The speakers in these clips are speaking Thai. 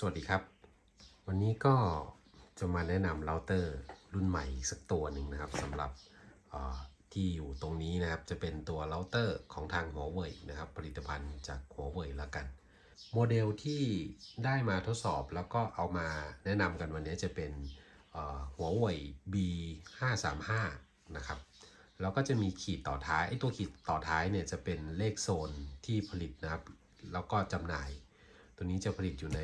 สวัสดีครับ วันนี้ก็จะมาแนะนำเราเตอร์รุ่นใหม่อีกสักตัวหนึ่งนะครับสำหรับที่อยู่ตรงนี้นะครับ จะเป็นตัวเราเตอร์ของทางหัวเว่ยนะครับ ผลิตภัณฑ์จากหัวเว่ยแล้วกัน โมเดลที่ได้มาทดสอบแล้วก็เอามาแนะนำกันวันนี้จะเป็นเอ่อหัวเว่ย B 5 3 5 นะครับแล้วก็จะมีขีดต่อท้ายไอ้ตัวขีดต่อท้ายเนี่ยจะเป็นเลขโซนที่ผลิตนะครับ แล้วก็จำหน่าย ตัวนี้จะผลิตอยู่ใน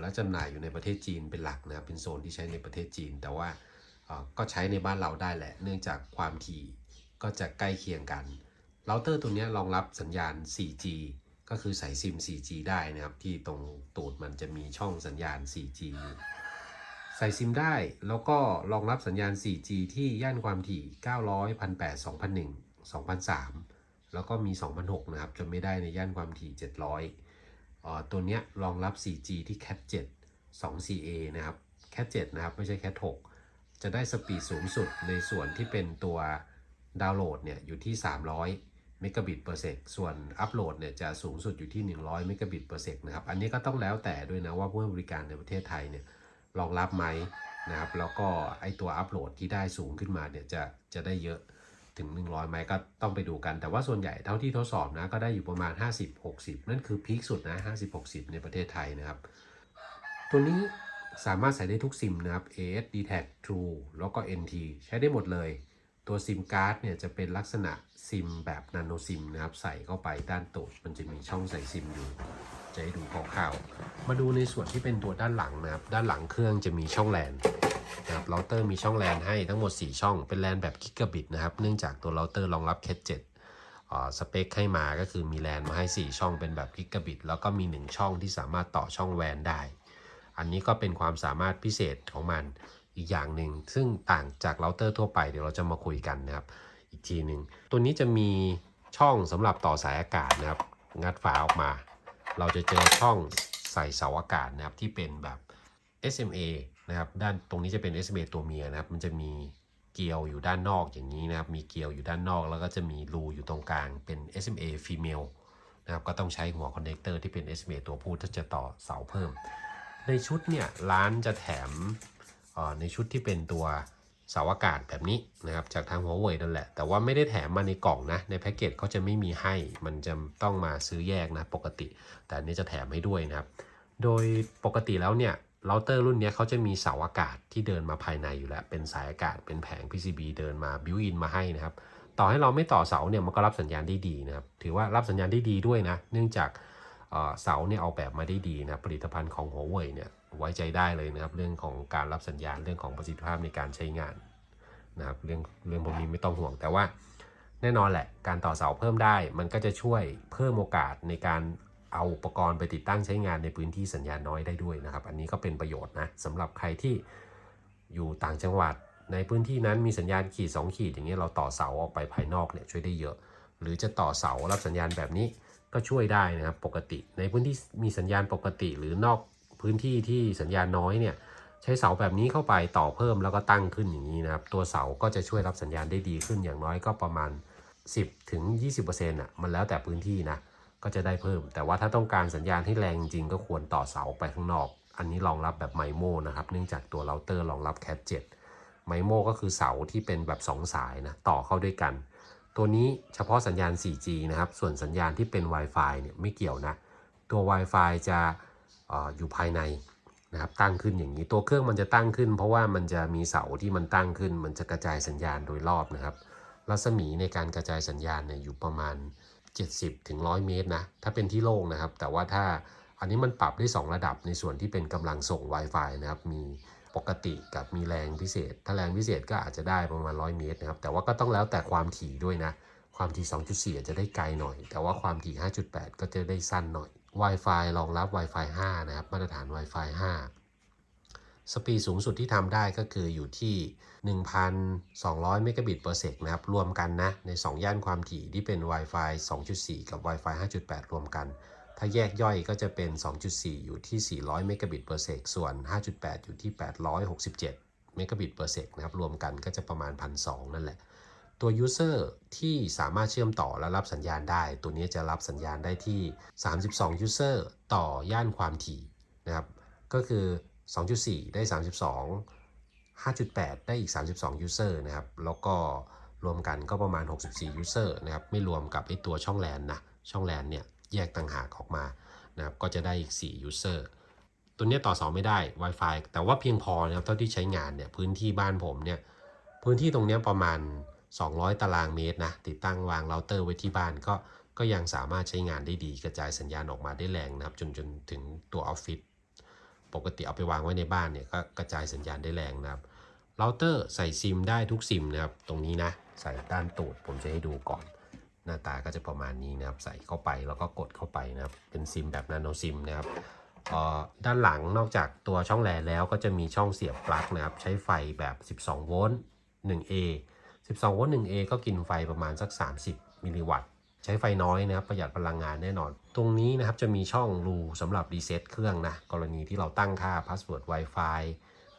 และจำหน่ายอยู่ในประเทศจีนเป็นหลักนะครับเป็นโซนที่ใช้ในประเทศจีน แต่ว่าก็ใช้ในบ้านเราได้แหละ เนื่องจากความถี่ก็จะใกล้เคียงกันเราเตอร์ตัวนี้รองรับสัญญาณ 4G ก็คือใส่ซิม 4G ได้นะครับ ที่ตรงตูดมันจะมีช่องสัญญาณ 4G ใส่ซิมได้แล้วก็รองรับสัญญาณ 4G ที่ย่านความถี่ 900 1800 2001 2003 แล้วก็มี 2006 นะครับจะไม่ได้ในย่านความถี่ 700เอ่อ ตัวเนี้ยรองรับ 4G ที่ Cat 7 2CA นะครับ Cat 7 นะครับ ไม่ใช่ Cat 6 จะได้สปีดสูงสุดในส่วนที่เป็นตัวดาวน์โหลดเนี่ยอยู่ที่ 300เมกะบิต per sec ส่วนอัปโหลดเนี่ยจะสูงสุดอยู่ที่ 100เมกะบิต per sec นะครับ อันนี้ก็ต้องแล้วแต่ด้วยนะว่าผู้ให้บริการในประเทศไทยเนี่ยรองรับไหมนะครับ แล้วก็ไอตัวอัปโหลดที่ได้สูงขึ้นมาเนี่ยจะจะได้เยอะ ถึง 100ไหมก็ต้องไปดูกัน แต่ว่าส่วนใหญ่เท่าที่ทดสอบนะก็ได้อยู่ประมาณ 50-60 นั่นคือพีคสุดนะ 50-60 ในประเทศไทยนะครับ ตัวนี้สามารถใส่ได้ทุกซิมนะครับ AS d t a c True แล้วก็ NT ใช้ได้หมดเลย ตัวซิมการ์ดเนี่ยจะเป็นลักษณะซิมแบบนาโนซิมนะครับ ใส่เข้าไปด้านตูดมันจะมีช่องใส่ซิมอยู่ จะให้ดูคร่าวๆมาดูในส่วนที่เป็นตัวด้านหลังนะครับ ด้านหลังเครื่องจะมีช่องแลน นะครับเราเตอร์มีช่องแลนให้ทั้งหมด 4 ช่องเป็นแลนแบบกิกะบิตนะครับ เนื่องจากตัวเราเตอร์รองรับ Cat 7อ่าสเปคให้มาก็คือมีแลนมาให้ 4 ช่องเป็นแบบกิกะบิตแล้วก็มี 1 ช่องที่สามารถต่อช่องแวนได้ อันนี้ก็เป็นความสามารถพิเศษของมันอีกอย่างหนึ่ง ซึ่งต่างจากเราเตอร์ทั่วไปเดี๋ยวเราจะมาคุยกันนะครับ อีกทีหนึ่งตัวนี้จะมีช่องสำหรับต่อสายอากาศนะครับ งัดฝาออกมา เราจะเจอช่องใส่เสาอากาศนะครับที่เป็นแบบ SMA นะครับด้านตรงนี้จะเป็น SMA ตัวเมียนะครับ มันจะมีเกลียวอยู่ด้านนอกอย่างนี้นะครับ มีเกลียวอยู่ด้านนอก แล้วก็จะมีรูอยู่ตรงกลางเป็น SMA female นะครับก็ต้องใช้หัวคอนเนคเตอร์ที่เป็น SMA ตัวผู้ถ้าจะต่อเสาเพิ่ม ในชุดเนี่ยร้านจะแถมในชุดที่เป็นตัวเสาอากาศแบบนี้นะครับจากทางหัวเว่ยนั่นแหละ แต่ว่าไม่ได้แถมมาในกล่องนะ ในแพ็กเกจเขาจะไม่มีให้ มันจะต้องมาซื้อแยกนะปกติ แต่อันนี้จะแถมให้ด้วยนะครับ โดยปกติแล้วเนี่ย เราเตอร์รุ่นนี้เขาจะมีเสาอากาศที่เดินมาภายในอยู่แล้ว เป็นสายอากาศเป็นแผง PCB เดินมาบิวอินมาให้นะครับ ต่อให้เราไม่ต่อเสาเนี่ยมันก็รับสัญญาณได้ดีนะครับ ถือว่ารับสัญญาณได้ดีด้วยนะ เนื่องจากเสาเนี่ยออกแบบมาได้ดีนะผลิตภัณฑ์ของหัวเว่ยเนี่ยไว้ใจได้เลยนะครับ เรื่องของการรับสัญญาณเรื่องของประสิทธิภาพในการใช้งานนะครับเรื่องเรื่องพวกนี้ไม่ต้องห่วงแต่ว่าแน่นอนแหละ การต่อเสาเพิ่มได้ มันก็จะช่วยเพิ่มโอกาสในการ เอาอุปกรณ์ไปติดตั้งใช้งานในพื้นที่สัญญาณน้อยได้ด้วยนะครับ อันนี้ก็เป็นประโยชน์นะสำหรับใครที่อยู่ต่างจังหวัด ในพื้นที่นั้นมีสัญญาณขีด 2 ขีดอย่างเงี้ยเราต่อเสาออกไปภายนอกเนี่ยช่วยได้เยอะ หรือจะต่อเสารับสัญญาณแบบนี้ก็ช่วยได้นะครับปกติ ในพื้นที่มีสัญญาณปกติหรือนอกพื้นที่ที่สัญญาณน้อยเนี่ยใช้เสาแบบนี้เข้าไปต่อเพิ่มแล้วก็ตั้งขึ้นอย่างนี้นะครับ ตัวเสาก็จะช่วยรับสัญญาณได้ดีขึ้นอย่างน้อยก็ประมาณ 10ถึง20%อะมันแล้วแต่พื้นที่นะ ก็จะได้เพิ่ม แต่ว่าถ้าต้องการสัญญาณที่แรงจริงก็ควรต่อเสาไปข้างนอก อันนี้รองรับแบบไมโมนะครับ เนื่องจากตัวเราเตอร์รองรับ Cat 7ไมโมก็คือเสาที่เป็นแบบ 2 สายนะต่อเข้าด้วยกัน ตัวนี้เฉพาะสัญญาณ 4G นะครับ ส่วนสัญญาณที่เป็น Wi-Fi เนี่ยไม่เกี่ยวนะ ตัว Wi-Fi จะอออยู่ภายในนะครับตั้งขึ้นอย่างนี้ ตัวเครื่องมันจะตั้งขึ้น เพราะว่ามันจะมีเสาที่มันตั้งขึ้น มันจะกระจายสัญญาณโดยรอบนะครับ รัศมีในการกระจายสัญญาณเนี่ยอยู่ประมาณ 70ถึง100 เมตรนะ ถ้าเป็นที่โล่งนะครับ แต่ว่าถ้าอันนี้มันปรับได้ 2 ระดับในส่วนที่เป็นกำลังส่ง Wi-Fi นะครับ มีปกติกับมีแรงพิเศษ ถ้าแรงพิเศษก็อาจจะได้ประมาณ 100 เมตรนะครับ แต่ว่าก็ต้องแล้วแต่ความถี่ด้วยนะ ความถี่ 2.4 อาจจะได้ไกลหน่อย แต่ว่าความถี่ 5.8 ก็จะได้สั้นหน่อย Wi-Fi รองรับ Wi-Fi 5 นะครับ มาตรฐาน Wi-Fi 5 สปีดสูงสุดที่ทำได้ก็คืออยู่ที่ 1,200 เมกะบิต per sec นะครับ รวมกันนะ ใน 2 ย่านความถี่ที่เป็น Wi-Fi 2.4 กับ Wi-Fi 5.8 รวมกัน ถ้าแยกย่อยก็จะเป็น 2.4 อยู่ที่ 400 เมกะบิต per sec ส่วน 5.8 อยู่ที่ 867 เมกะบิต per sec นะครับ รวมกันก็จะประมาณ 1,200 นั่นแหละ ตัว user ที่สามารถเชื่อมต่อและรับสัญญาณได้ ตัวนี้จะรับสัญญาณได้ที่ 32 user ต่อย่านความถี่นะครับ ก็คือ 2.4 ได้ 32 5.8 ได้อีก 32 user นะครับ แล้วก็รวมกันก็ประมาณ 64 user นะครับ ไม่รวมกับไอตัวช่องแลนนะ ช่องแลนเนี่ยแยกต่างหากออกมานะครับ ก็จะได้อีก 4 user ตัวนี้ต่อเสาไม่ได้ Wi-Fi แต่ว่าเพียงพอนะครับ เท่าที่ใช้งานเนี่ย พื้นที่บ้านผมเนี่ย พื้นที่ตรงนี้ประมาณ 200 ตารางเมตรนะ ติดตั้งวางเราเตอร์ไว้ที่บ้านก็ ก็ยังสามารถใช้งานได้ดี กระจายสัญญาณออกมาได้แรงนะครับ จนจนถึงตัวออฟฟิศ ปกติเอาไปวางไว้ในบ้านเนี่ยก็กระจายสัญญาณได้แรงนะครับ เราเตอร์ใส่ซิมได้ทุกซิมนะครับ ตรงนี้นะ ใส่ด้านตูดผมจะให้ดูก่อน หน้าตาก็จะประมาณนี้นะครับ ใส่เข้าไปแล้วก็กดเข้าไปนะครับ เป็นซิมแบบนาโนซิมนะครับด้านหลังนอกจากตัวช่องแลแล้วก็จะมีช่องเสียบปลั๊กนะครับ ใช้ไฟแบบ 12 โวลต์ 1A 12 โวลต์ 1A ก็กินไฟประมาณสัก 30 มิลลิวัตต์ ใช้ไฟน้อยนะครับ ประหยัดพลังงานแน่นอน ตรงนี้นะครับจะมีช่องรูสำหรับรีเซ็ตเครื่องนะ กรณีที่เราตั้งค่าพาสเวิร์ด Wi-Fi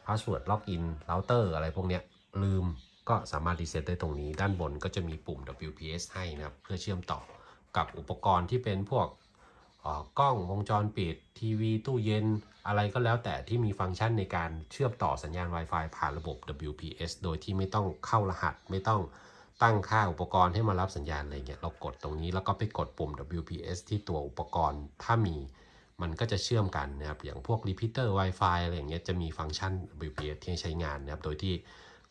พาสเวิร์ดล็อกอินเราเตอร์อะไรพวกเนี้ยลืมก็สามารถรีเซ็ตได้ตรงนี้ ด้านบนก็จะมีปุ่ม WPS ให้นะครับ เพื่อเชื่อมต่อกับอุปกรณ์ที่เป็นพวกอ่อกล้องวงจรปิด ทีวี ตู้เย็น อะไรก็แล้วแต่ที่มีฟังก์ชันในการเชื่อมต่อสัญญาณ Wi-Fi ผ่านระบบ WPS โดยที่ไม่ต้องเข้ารหัส ไม่ต้องตั้งค่าอุปกรณ์ให้มารับสัญญาณอะไรเงี้ยเรากดตรงนี้แล้วก็ไปกดปุ่ม WPS ที่ตัวอุปกรณ์ถ้ามี มันก็จะเชื่อมกันนะครับ อย่างพวก repeater Wi-Fi อะไรอย่างเงี้ยจะมีฟังก์ชัน WPS ที่ใช้งานนะครับ โดยที่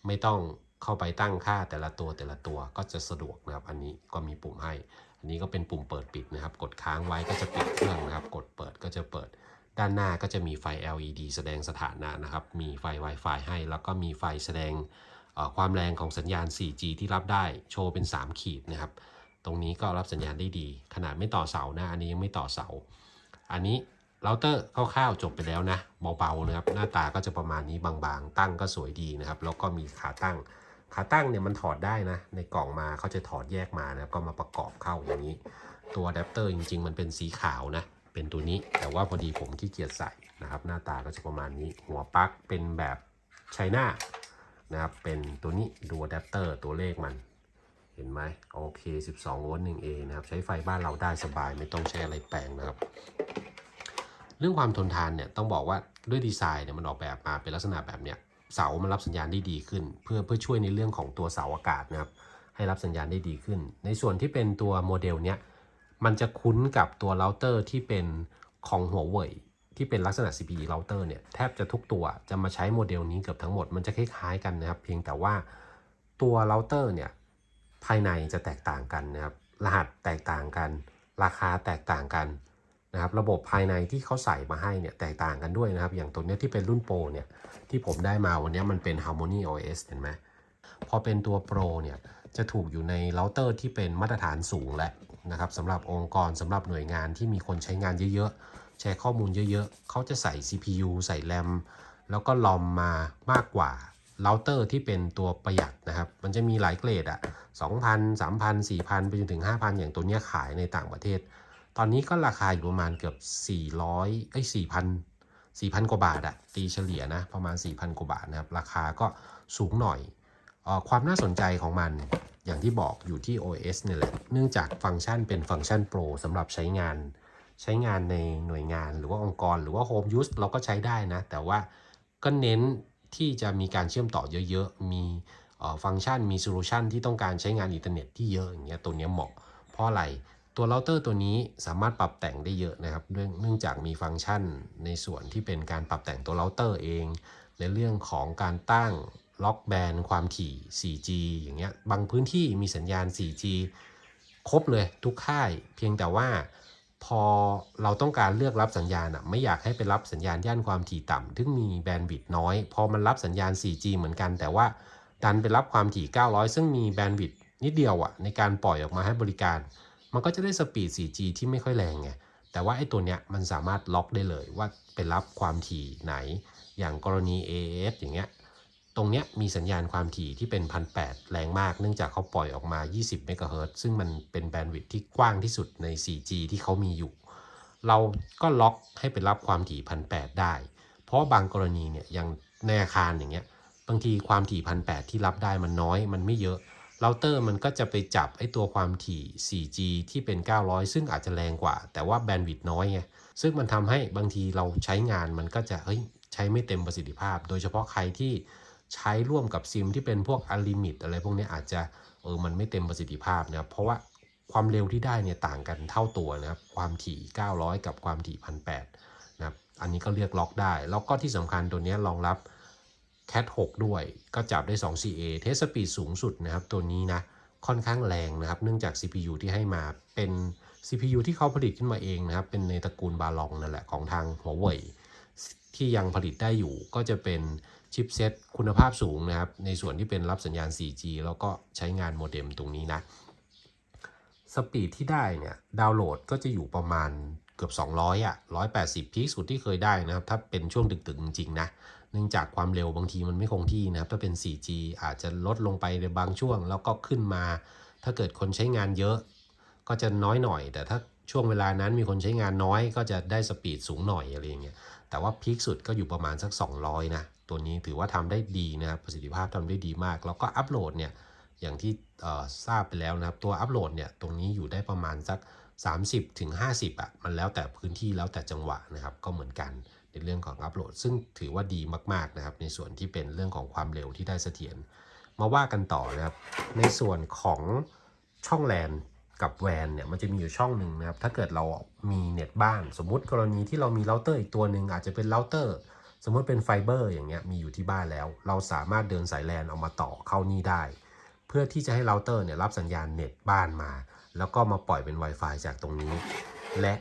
ไม่ต้องเข้าไปตั้งค่าแต่ละตัวแต่ละตัวก็จะสะดวกนะครับ อันนี้ก็มีปุ่มให้ อันนี้ก็เป็นปุ่มเปิดปิดนะครับ กดค้างไว้ก็จะปิดเครื่องนะครับ กดเปิดก็จะเปิด ด้านหน้าก็จะมีไฟ LED แสดงสถานะนะครับ มีไฟ Wi-Fi ให้ แล้วก็มีไฟแสดงความแรงของสัญญาณ 4G ที่รับได้ โชว์เป็น 3 ขีดนะครับ ตรงนี้ก็รับสัญญาณได้ดี ขนาดไม่ต่อเสานะ อันนี้ยังไม่ต่อเสา อันนี้เราเตอร์คร่าวๆจบไปแล้วนะเบาๆนะครับหน้าตาก็จะประมาณนี้บางๆ ตั้งก็สวยดีนะครับ แล้วก็มีขาตั้ง ขาตั้งเนี่ยมันถอดได้นะ ในกล่องมาเขาจะถอดแยกมานะครับก็มาประกอบเข้าอย่างนี้ ตัวอะแดปเตอร์จริง ๆ มันเป็นสีขาวนะเป็นตัวนี้แต่ว่าพอดีผมขี้เกียจใส่นะครับ หน้าตาก็จะประมาณนี้หัวปลั๊กเป็นแบบไชน่านะครับเป็นตัวนี้ดูอะแดปเตอร์ตัวเลขมัน เห็นไหมโอเค 12 โวลต์ 1A นะครับ ใช้ไฟบ้านเราได้สบายไม่ต้องใช้อะไรแปลงนะครับ เรื่องความทนทานเนี่ยต้องบอกว่าด้วยดีไซน์เนี่ยมันออกแบบมาเป็นลักษณะแบบเนี้ยเสามันรับสัญญาณได้ดีขึ้น เพื่อเพื่อช่วยในเรื่องของตัวเสาอากาศนะครับ ให้รับสัญญาณได้ดีขึ้น ในส่วนที่เป็นตัวโมเดลเนี้ยมันจะคุ้นกับตัวเราเตอร์ที่เป็นของหัวเว่ยที่เป็นลักษณะ CPE เราเตอร์เนี่ยแทบจะทุกตัวจะมาใช้โมเดลนี้เกือบทั้งหมดมันจะคล้ายๆกันนะครับ เพียงแต่ว่าตัวเราเตอร์เนี่ย ภายในจะแตกต่างกันนะครับ รหัสแตกต่างกัน ราคาแตกต่างกันนะครับ ระบบภายในที่เขาใส่มาให้เนี่ยแตกต่างกันด้วยนะครับ อย่างตัวเนี้ยที่เป็นรุ่นโปรเนี่ยที่ผมได้มาวันเนี้ยมันเป็น Harmony OS เห็นไหมพอเป็นตัวโปรเนี่ยจะถูกอยู่ในเราเตอร์ที่เป็นมาตรฐานสูงแหละนะครับสำหรับองค์กรสำหรับหน่วยงานที่มีคนใช้งานเยอะๆ แชร์ข้อมูลเยอะๆ เขาจะใส่ CPU ใส่แรมแล้วก็ลอมมามากกว่า เราเตอร์ที่เป็นตัวประหยัดนะครับ มันจะมีหลายเกรดอะ2,000 3,000 4,000 ไปจนถึง 5,000 อย่างตัวเนี้ยขายในต่างประเทศ ตอนนี้ก็ราคาอยู่ประมาณเกือบ 400 เอ้ย 4,000 4,000 กว่าบาทอะตีเฉลี่ยนะ ประมาณ 4,000 กว่าบาทนะครับ ราคาก็สูงหน่อยออความน่าสนใจของมันอย่างที่บอกอยู่ที่ OS เนี่ยแหละ เนื่องจากฟังก์ชันเป็นฟังก์ชันโปรสำหรับใช้งาน ใช้งานในหน่วยงานหรือว่าองค์กร หรือว่า Home Use เราก็ใช้ได้นะ แต่ว่าก็เน้น ที่จะมีการเชื่อมต่อเยอะๆ มีฟังก์ชัน มีโซลูชันที่ต้องการใช้งานอินเทอร์เน็ตที่เยอะอย่างเงี้ยตัวเนี้ยเหมาะ เพราะอะไรตัวเราเตอร์ตัวนี้สามารถปรับแต่งได้เยอะนะครับเนื่องเนื่องจากมีฟังก์ชันในส่วนที่เป็นการปรับแต่งตัวเราเตอร์เอง ในเรื่องของการตั้งล็อกแบนความถี่ 4G อย่างเงี้ยบางพื้นที่มีสัญญาณ 4G ครบเลยทุกค่าย เพียงแต่ว่า พอเราต้องการเลือกรับสัญญาณอะไม่อยากให้ไปรับสัญญาณย่านความถี่ต่ำซึ่งมีแบนด์วิดต์น้อย พอมันรับสัญญาณ 4G เหมือนกัน แต่ว่าดันไปรับความถี่ 900 ซึ่งมีแบนด์วิดต์นิดเดียวอะในการปล่อยออกมาให้บริการ มันก็จะได้สปีด 4G ที่ไม่ค่อยแรงไงแต่ว่าไอ้ตัวเนี้ยมันสามารถล็อกได้เลยว่าไปรับความถี่ไหน อย่างกรณี AAS อย่างเงี้ย ตรงเนี้ยมีสัญญาณความถี่ที่เป็น 1,800 แรงมาก เนื่องจากเขาปล่อยออกมา 20 เมกะเฮิรตซ์ซึ่งมันเป็นแบนด์วิดต์ที่กว้างที่สุดใน 4G ที่เขามีอยู่ เราก็ล็อกให้ไปรับความถี่ 1,800 ได้ เพราะบางกรณีเนี่ยอย่างในอาคารอย่างเงี้ย บางทีความถี่ 1,800 ที่รับได้มันน้อย มันไม่เยอะ เราเตอร์มันก็จะไปจับไอ้ตัวความถี่ 4G ที่เป็น 900 ซึ่งอาจจะแรงกว่า แต่ว่าแบนด์วิดต์น้อยไง ซึ่งมันทำให้บางทีเราใช้งานมันก็จะเฮ้ยใช้ไม่เต็มประสิทธิภาพ โดยเฉพาะใครที่ ใช้ร่วมกับซิมที่เป็นพวกอลิมิตอะไรพวกนี้อาจจะเออมันไม่เต็มประสิทธิภาพนะครับเพราะว่าความเร็วที่ได้เนี่ยต่างกันเท่าตัวนะครับความถี่ 900 กับความถี่ 1,800นะครับอันนี้ก็เรียกล็อกได้ แล้วก็ที่สำคัญตัวนี้รองรับ Cat 6 ด้วย ก็จับได้ 2 CA เทสสปีดสูงสุดนะครับตัวนี้นะค่อนข้างแรงนะครับ เนื่องจาก CPU ที่ให้มาเป็น CPU ที่เขาผลิตขึ้นมาเองนะครับ เป็นในตระกูลบาลองนั่นแหละของทางหัวเว่ย ที่ยังผลิตได้อยู่ก็จะเป็นชิปเซตคุณภาพสูงนะครับ ในส่วนที่เป็นรับสัญญาณ 4G แล้วก็ใช้งานโมเด็มตรงนี้นะ สปีดที่ได้เนี่ยดาวน์โหลดก็จะอยู่ประมาณเกือบ 200อะ180 พีคสุดที่เคยได้นะครับ ถ้าเป็นช่วงดึกๆ จริงนะ เนื่องจากความเร็วบางทีมันไม่คงที่นะครับ ถ้าเป็น 4G อาจจะลดลงไปในบางช่วง แล้วก็ขึ้นมา ถ้าเกิดคนใช้งานเยอะ ก็จะน้อยหน่อย แต่ถ้าช่วงเวลานั้นมีคนใช้งานน้อยก็จะได้สปีดสูงหน่อยอะไรอย่างเงี้ย แต่ว่าพีคสุดก็อยู่ประมาณสัก 200 นะ ตัวนี้ถือว่าทำได้ดีนะครับประสิทธิภาพทำได้ดีมาก แล้วก็อัปโหลดเนี่ยอย่างที่ทราบไปแล้วนะครับ ตัวอัปโหลดเนี่ยตรงนี้อยู่ได้ประมาณสัก 30ถึง50อะมันแล้วแต่พื้นที่แล้วแต่จังหวะนะครับ ก็เหมือนกันในเรื่องของอัปโหลด ซึ่งถือว่าดีมากๆนะครับ ในส่วนที่เป็นเรื่องของความเร็วที่ได้เสถียรมาว่ากันต่อนะครับ ในส่วนของช่องแลน กับแวนเนี่ยมันจะมีอยู่ช่องหนึ่งนะครับ ถ้าเกิดเรามีเน็ตบ้าน สมมุติกรณีที่เรามีเราเตอร์อีกตัวหนึ่งอาจจะเป็นเราเตอร์สมมติเป็นไฟเบอร์อย่างเงี้ยมีอยู่ที่บ้านแล้ว เราสามารถเดินสายแลนเอามาต่อเข้านี่ได้ เพื่อที่จะให้เราเตอร์เนี่ยรับสัญญาณเน็ตบ้านมา แล้วก็มาปล่อยเป็น Wi-Fi จากตรงนี้ และ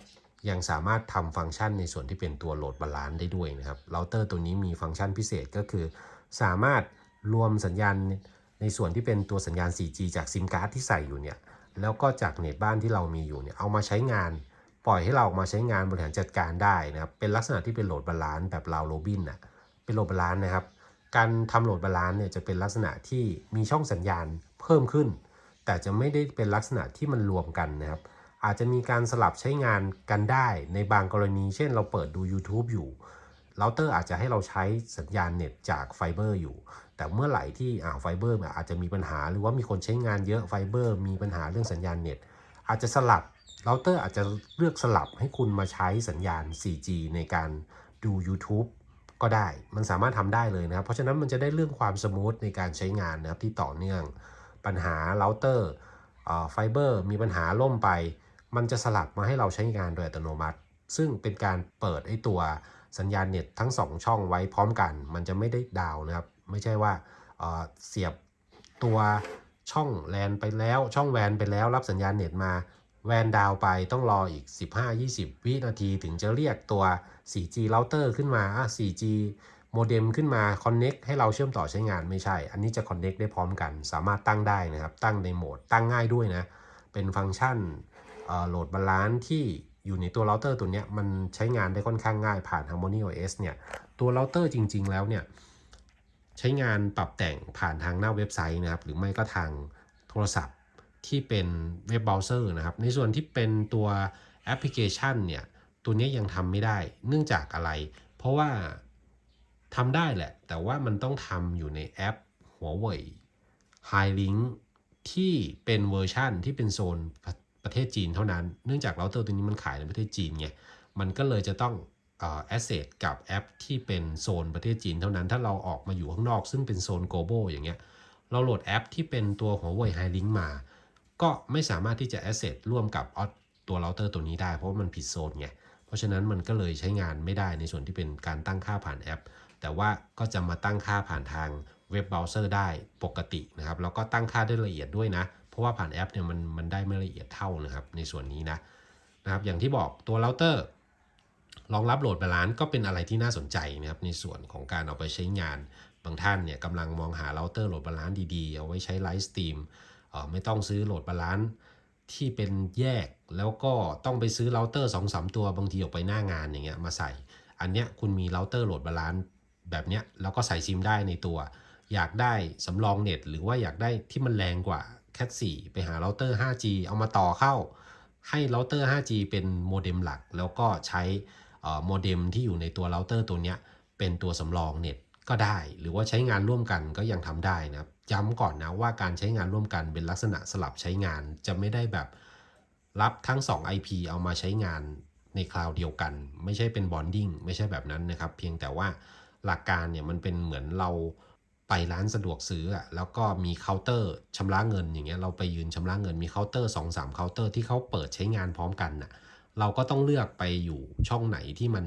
ยังสามารถทำฟังก์ชันในส่วนที่เป็นตัวโหลดบาลานซ์ได้ด้วยนะครับเราเตอร์ตัวนี้มีฟังก์ชันพิเศษก็คือ สามารถรวมสัญญาณในส่วนที่เป็นตัวสัญญาณ 4G จากซิมการ์ดที่ใส่อยู่เนี่ย แล้วก็จากเน็ตบ้านที่เรามีอยู่เนี่ยเอามาใช้งาน ปล่อยให้เราออกมาใช้งานบริหารจัดการได้นะครับเป็นลักษณะที่เป็นโหลดบาลานซ์แบบราวโรบินน่ะเป็นโหลดบาลานซ์นะครับ การทำโหลดบาลานซ์เนี่ยจะเป็นลักษณะที่มีช่องสัญญาณเพิ่มขึ้น แต่จะไม่ได้เป็นลักษณะที่มันรวมกันนะครับอาจจะมีการสลับใช้งานกันได้ในบางกรณี เช่นเราเปิดดู YouTube อยู่เราเตอร์อาจจะให้เราใช้สัญญาณเน็ตจากไฟเบอร์อยู่ แต่เมื่อไหร่ที่อ่าไฟเบอร์อาจจะมีปัญหา หรือว่ามีคนใช้งานเยอะไฟเบอร์มีปัญหาเรื่องสัญญาณเน็ต อาจจะสลับเราเตอร์อาจจะเลือกสลับให้คุณมาใช้สัญญาณ 4G ในการดู YouTube ก็ได้ มันสามารถทำได้เลยนะครับ เพราะฉะนั้นมันจะได้เรื่องความสมูทในการใช้งานนะครับที่ต่อเนื่อง ปัญหาเราเตอร์ไฟเบอร์มีปัญหาล่มไป มันจะสลับมาให้เราใช้งานโดยอัตโนมัติ ซึ่งเป็นการเปิดไอ้ตัวสัญญาณเน็ตทั้ง 2 ช่องไว้พร้อมกัน มันจะไม่ได้ดาวนะครับ ไม่ใช่ว่าเสียบตัวช่องแลนไปแล้ว ช่องแวนไปแล้วรับสัญญาณเน็ตมา แวนดาวไปต้องรออีก 15-20 วินาทีถึงจะเรียกตัว 4G เราเตอร์ขึ้นมาอะ 4G โมเด็มขึ้นมา Connect ให้เราเชื่อมต่อใช้งานไม่ใช่ อันนี้จะ Connect ได้พร้อมกัน สามารถตั้งได้นะครับ ตั้งในโหมด ตั้งง่ายด้วยนะ เป็นฟังก์ชันโหลดบาลานซ์ที่อยู่ในตัวเราเตอร์ตัวนี้มันใช้งานได้ค่อนข้างง่ายผ่าน Harmony OS เนี่ย ตัวเราเตอร์จริง ๆ แล้วเนี่ย ใช้งานปรับแต่งผ่านทางหน้าเว็บไซต์นะครับ หรือไม่ก็ทางโทรศัพท์ที่เป็นเว็บเบราว์เซอร์นะครับ ในส่วนที่เป็นตัวแอปพลิเคชันเนี่ยตัวนี้ยังทำไม่ได้ เนื่องจากอะไร เพราะว่าทำได้แหละ แต่ว่ามันต้องทำอยู่ในแอปหัวเว่ย High Link ที่เป็นเวอร์ชั่นที่เป็นโซนประเทศจีนเท่านั้น เนื่องจากเราเตอร์ตัวนี้มันขายในประเทศจีนไง มันก็เลยจะต้อง แอสเซทกับแอปที่เป็นโซนประเทศจีนเท่านั้น ถ้าเราออกมาอยู่ข้างนอก ซึ่งเป็นโซน global อย่างเงี้ย เราโหลดแอปที่เป็นตัวหัวเว่ย High Link มา ก็ไม่สามารถที่จะแอสเซทร่วมกับตัวเราเตอร์ตัวนี้ได้ เพราะมันผิดโซนไง เพราะฉะนั้นมันก็เลยใช้งานไม่ได้ในส่วนที่เป็นการตั้งค่าผ่านแอป แต่ว่าก็จะมาตั้งค่าผ่านทางเว็บเบราว์เซอร์ได้ปกตินะครับ แล้วก็ตั้งค่าได้ละเอียดด้วยนะ เพราะว่าผ่านแอปเนี่ยมันมันได้ไม่ละเอียดเท่านะครับในส่วนนี้นะนะครับอย่างที่บอกตัวเราเตอร์ รองรับโหลดบาลานซ์ก็เป็นอะไรที่น่าสนใจนะครับในส่วนของการเอาไปใช้งาน บางท่านเนี่ยกำลังมองหาเราเตอร์โหลดบาลานซ์ดีๆ เอาไว้ใช้ไลฟ์สตรีมไม่ต้องซื้อโหลดบาลานซ์ที่เป็นแยกแล้วก็ต้องไปซื้อเราเตอร์สองสามตัวบางทีออกไปหน้างานอย่างเงี้ยมาใส่ อันเนี้ยคุณมีเราเตอร์โหลดบาลานซ์แบบเนี้ยแล้วก็ใส่ซิมได้ในตัว อยากได้สำรองเน็ต หรือว่าอยากได้ที่มันแรงกว่า Cat 4 ไปหาเราเตอร์ 5G เอามาต่อเข้า ให้เราเตอร์ 5G เป็นโมเด็มหลัก แล้วก็ใช้ โมเด็มที่อยู่ในตัวเราเตอร์ตัวเนี้ยเป็นตัวสำรองเน็ตก็ได้ หรือว่าใช้งานร่วมกันก็ยังทำได้นะย้ำก่อนนะว่าการใช้งานร่วมกันเป็นลักษณะสลับใช้งานจะไม่ได้แบบรับทั้ง 2 IP เอามาใช้งานในคลาวด์เดียวกัน ไม่ใช่เป็นบอนดิ้งไม่ใช่แบบนั้นนะครับ เพียงแต่ว่าหลักการเนี่ยมันเป็นเหมือนเราไปร้านสะดวกซื้ออะแล้วก็มีเคาน์เตอร์ชำระเงินอย่างเงี้ยเราไปยืนชำระเงินมีเคาน์เตอร์2องสามเคาน์เตอร์ที่เขาเปิดใช้งานพร้อมกันน่ะ เราก็ต้องเลือกไปอยู่ช่องไหนที่มัน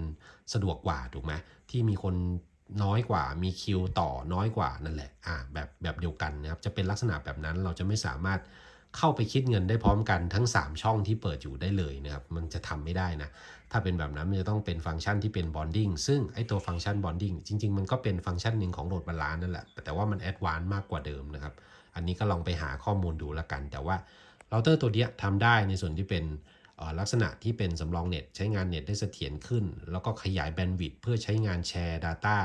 สะดวกกว่าถูกไหมที่มีคนน้อยกว่ามีคิวต่อน้อยกว่านั่นแหละอ่าแบบแบบเดียวกันนะครับจะเป็นลักษณะแบบนั้นเราจะไม่สามารถเข้าไปคิดเงินได้พร้อมกันทั้ง 3 ช่องที่เปิดอยู่ได้เลยนะครับมันจะทำไม่ได้นะ ถ้าเป็นแบบนั้นมันจะต้องเป็นฟังก์ชันที่เป็น bonding ซึ่งไอตัวฟังก์ชัน bonding จริง ๆ มันก็เป็นฟังก์ชันหนึ่งของโหลดบาลานนั่นแหละแต่ว่ามันแอดวานซ์มากกว่าเดิมนะครับ อันนี้ก็ลองไปหาข้อมูลดูล้วกัน แต่ว่าเราเตอร์ตัวเนี้ยทำได้ในส่วนที่เป็น ลักษณะที่เป็นสำรองเน็ตใช้งานเน็ตได้เสถียรขึ้น แล้วก็ขยายแบนด์วิดต์เพื่อใช้งานแชร์ Data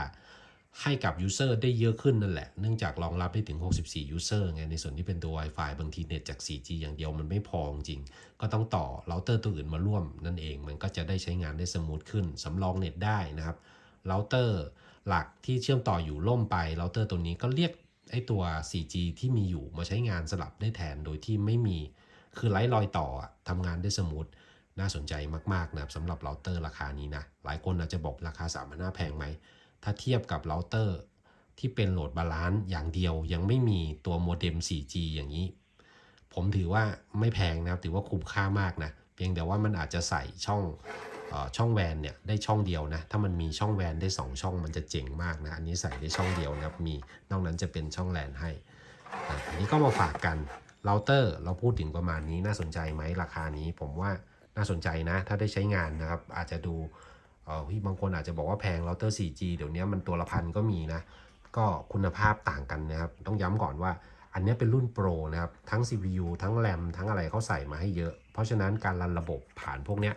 ให้กับ User ได้เยอะขึ้นนั่นแหละ เนื่องจากรองรับได้ถึง 64 User ไง ในส่วนที่เป็นตัว Wi-Fi บางทีเน็ตจาก 4G อย่างเดียวมันไม่พอจริง ก็ต้องต่อเราเตอร์ตัวอื่นมาร่วมนั่นเอง มันก็จะได้ใช้งานได้สมูทขึ้น สำรองเน็ตได้นะครับเราเตอร์หลักที่เชื่อมต่ออยู่ล่มไปเราเตอร์ตัวนี้ก็เรียกไอตัว 4G ที่มีอยู่มาใช้งานสลับได้แทน โดยที่ไม่มี คือไร้รอยต่อทำงานได้สมูทน่าสนใจมากๆนะครับสำหรับเราเตอร์ราคานี้นะ หลายคนอาจจะบอกราคา3 5 0 0แพงไหม ถ้าเทียบกับเราเตอร์ที่เป็นโหลดบาลานซ์อย่างเดียวยังไม่มีตัวโมเด็ม 4G อย่างนี้ ผมถือว่าไม่แพงนะครับ ถือว่าคุ้มค่ามากนะ เพียงแต่ว่ามันอาจจะใส่ช่องออช่องแวนเนี่ยได้ช่องเดียวนะ ถ้ามันมีช่องแวนได้ 2 ช่องมันจะเจ๋งมากนะ อันนี้ใส่ได้ช่องเดียวนะครับ มี นอกนั้นจะเป็นช่องแลนให้ อันนี้ก็มาฝากกัน เราเตอร์เราพูดถึงประมาณนี้น่าสนใจไหมราคานี้ผมว่าน่าสนใจนะ ถ้าได้ใช้งานนะครับ อาจจะดูเออพี่บางคนอาจจะบอกว่าแพงเราเตอร์ 4G เดี๋ยวนี้มันตัวละพันก็มีนะ ก็คุณภาพต่างกันนะครับ ต้องย้ำก่อนว่าอันนี้เป็นรุ่นโปรนะครับ ทั้ง CPU ทั้งแรมทั้งอะไรเขาใส่มาให้เยอะ เพราะฉะนั้นการรันระบบผ่านพวกเนี้ย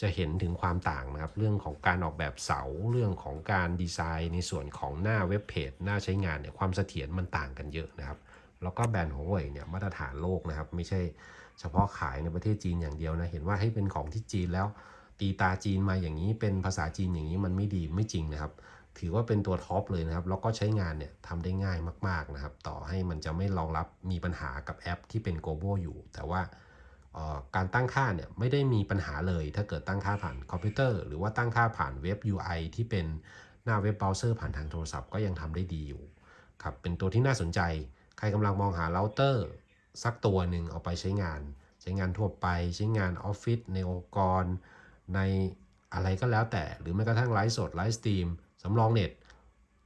จะเห็นถึงความต่างนะครับ เรื่องของการออกแบบเสาเรื่องของการดีไซน์ในส่วนของหน้าเว็บเพจหน้าใช้งานเนี่ยความเสถียรมันต่างกันเยอะนะครับ แล้วก็แบรนด์ของเว่ยเนี่ยมาตรฐานโลกนะครับ ไม่ใช่เฉพาะขายในประเทศจีนอย่างเดียวนะเห็นว่าให้เป็นของที่จีนแล้วตีตาจีนมาอย่างนี้เป็นภาษาจีนอย่างนี้มันไม่ดีไม่จริงนะครับ ถือว่าเป็นตัวท็อปเลยนะครับ แล้วก็ใช้งานเนี่ยทำได้ง่ายมากๆนะครับ ต่อให้มันจะไม่รองรับมีปัญหากับแอปที่เป็น global อยู่ แต่ว่าการตั้งค่าเนี่ยไม่ได้มีปัญหาเลย ถ้าเกิดตั้งค่าผ่านคอมพิวเตอร์ หรือว่าตั้งค่าผ่านเว็บ UI ที่เป็นหน้าเว็บเบราว์เซอร์ผ่านทางโทรศัพท์ก็ยังทำได้ดีอยู่ครับเป็นตัวที่น่าสนใจ รกำลังมองหาเราเตอร์สักตัวหนึ่งเอาไปใช้งาน ใช้งานทั่วไป ใช้งานออฟฟิศในองค์กร ในอะไรก็แล้วแต่ หรือแม้กระทั่งไลฟ์สดไลฟ์สตรีมสำรองเน็ต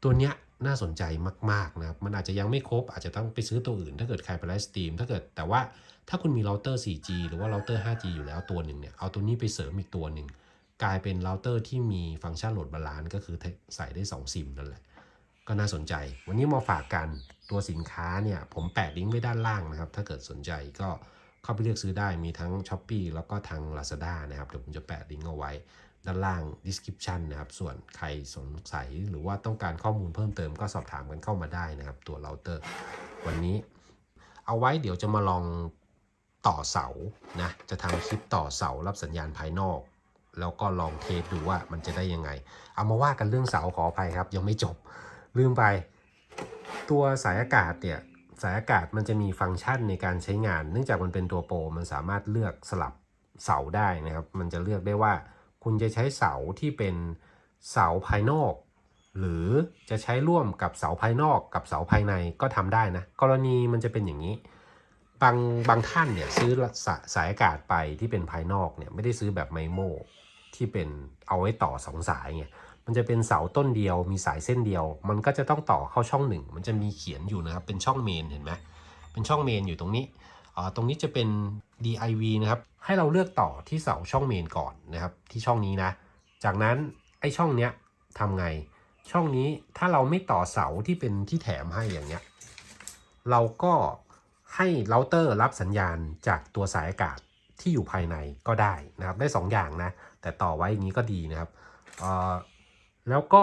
ตัวเนี้ยน่าสนใจมากๆนะครับมันอาจจะยังไม่ครบ อาจจะต้องไปซื้อตัวอื่น ถ้าเกิดใครไปไลฟ์สตรีมถ้าเกิดแต่ว่าถ้าคุณมีเราเตอร์ 4G หรือว่าเราเตอร์ 5G อยู่แล้วตัวหนึ่งเนี่ยเอาตัวนี้ไปเสริมอีกตัวหนึ่งกลายเป็นเราเตอร์ที่มีฟังก์ชันโหลดบาลานซ์ก็คือใส่ได้ 2 ซิมนั่นแหละ ก็น่าสนใจ วันนี้มาฝากกันตัวสินค้าเนี่ยผมแปะลิงก์ไว้ด้านล่างนะครับ ถ้าเกิดสนใจก็เข้าไปเลือกซื้อได้มีทั้ง s h อ p e e แล้วก็ทาง Lazada นะครับเดี๋ยวผมจะแปะลิงก์เอาไว้ด้านล่าง description นะครับ ส่วนใครสงสัยหรือว่าต้องการข้อมูลเพิ่มเติมก็สอบถามกันเข้ามาได้นะครับ ตัวเราเตอร์วันนี้ เอาไว้เดี๋ยวจะมาลองต่อเสานะจะทำคลิปต่อเสารับสัญญาณภายนอก แล้วก็ลองเทสดูว่ามันจะได้ยังไง เอามาว่ากันเรื่องเสาขออภัยครับ ยังไม่จบ ลืมไป ตัวสายอากาศเนี่ยสายอากาศมันจะมีฟังก์ชันในการใช้งาน เนื่องจากมันเป็นตัวโปรมันสามารถเลือกสลับเสาได้นะครับ มันจะเลือกได้ว่า คุณจะใช้เสาที่เป็นเสาภายนอก หรือจะใช้ร่วมกับเสาภายนอกกับเสาภายในก็ทำได้นะ กรณีมันจะเป็นอย่างนี้ บางบางท่านเนี่ยซื้อสาสายอากาศไปที่เป็นภายนอกเนี่ยไม่ได้ซื้อแบบไมโมที่เป็นเอาไว้ต่อสองสายไง มันจะเป็นเสาต้นเดียว มีสายเส้นเดียว มันก็จะต้องต่อเข้าช่องหนึ่งมันจะมีเขียนอยู่นะครับ เป็นช่องเมนเห็นไหมเป็นช่องเมนอยู่ตรงนี้อ่าตรงนี้จะเป็น DIV นะครับ ให้เราเลือกต่อที่เสาช่องเมนก่อนนะครับ ที่ช่องนี้นะ จากนั้นไอ้ช่องเนี้ยทำไง ช่องนี้ถ้าเราไม่ต่อเสาที่เป็นที่แถมให้อย่างเงี้ย เราก็ให้เราเตอร์รับสัญญาณจากตัวสายอากาศที่อยู่ภายในก็ได้นะครับ ได้2ออย่างนะ แต่ต่อไว้อย่างนี้ก็ดีนะครับเออ แล้วก็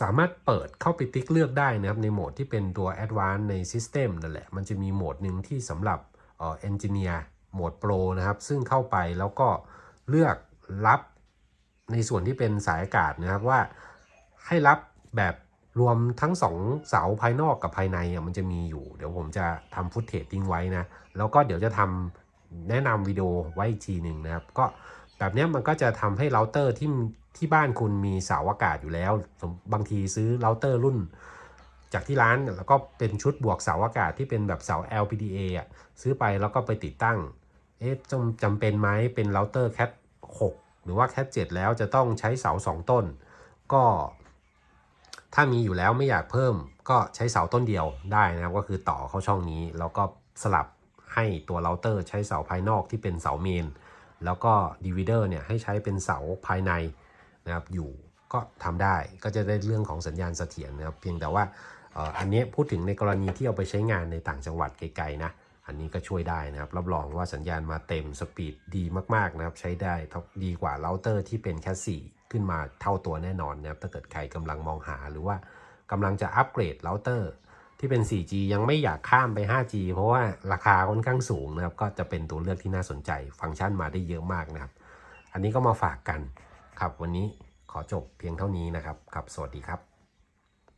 สามารถเปิดเข้าไปติ๊กเลือกได้นะครับ ในโหมดที่เป็นตัว Advanced ใน System นั่นแหละ มันจะมีโหมดหนึ่งที่สำหรับเอ่อ Engineer โหมด Pro นะครับ ซึ่งเข้าไปแล้วก็เลือกรับในส่วนที่เป็นสายอากาศนะครับว่าให้รับแบบรวมทั้งสองเสาภายนอกกับภายในอะมันจะมีอยู่ เดี๋ยวผมจะทำฟุตเทจทิ้งไว้นะ แล้วก็เดี๋ยวจะทำแนะนำวิดีโอไว้อีกทีหนึ่งนะครับ ก็แบบนี้มันก็จะทำให้เราเตอร์ที่ ที่บ้านคุณมีเสาอากาศอยู่แล้ว บางทีซื้อเราเตอร์รุ่น จากที่ร้านแล้วก็เป็นชุดบวกเสาอากาศที่เป็นแบบเสา LPDA อะซื้อไปแล้วก็ไปติดตั้ง เอ๊ะจำจำเป็นไหมเป็นเราเตอร์ Cat 6หรือว่า Cat 7แล้วจะต้องใช้เสา 2 ต้น ก็ถ้ามีอยู่แล้วไม่อยากเพิ่มก็ใช้เสาต้นเดียวได้นะครับก็คือต่อเข้าช่องนี้แล้วก็สลับให้ตัวเราเตอร์ใช้เสาภายนอกที่เป็นเสาเมน แล้วก็ดีวิเดอร์เนี่ยให้ใช้เป็นเสาภายใน นะครับอยู่ก็ทำได้ก็จะได้เรื่องของสัญญาณเสถียรนะครับเพียงแต่ว่าอันนี้พูดถึงในกรณีที่เอาไปใช้งานในต่างจังหวัดไกลๆนะอันนี้ก็ช่วยได้นะครับ รับรองว่าสัญญาณมาเต็มสปีดดีมากๆนะครับ ใช้ได้ดีกว่าเราเตอร์ที่เป็นแค่ 4 ขึ้นมาเท่าตัวแน่นอนนะครับถ้าเกิดใครกำลังมองหาหรือว่ากำลังจะอัปเกรดเราเตอร์ที่เป็น 4G ยังไม่อยากข้ามไป 5G เพราะว่าราคาค่อนข้างสูงนะครับ ก็จะเป็นตัวเลือกที่น่าสนใจ ฟังก์ชันมาได้เยอะมากนะครับ อันนี้ก็มาฝากกัน ครับวันนี้ขอจบเพียงเท่านี้นะครับครับสวัสดีครับ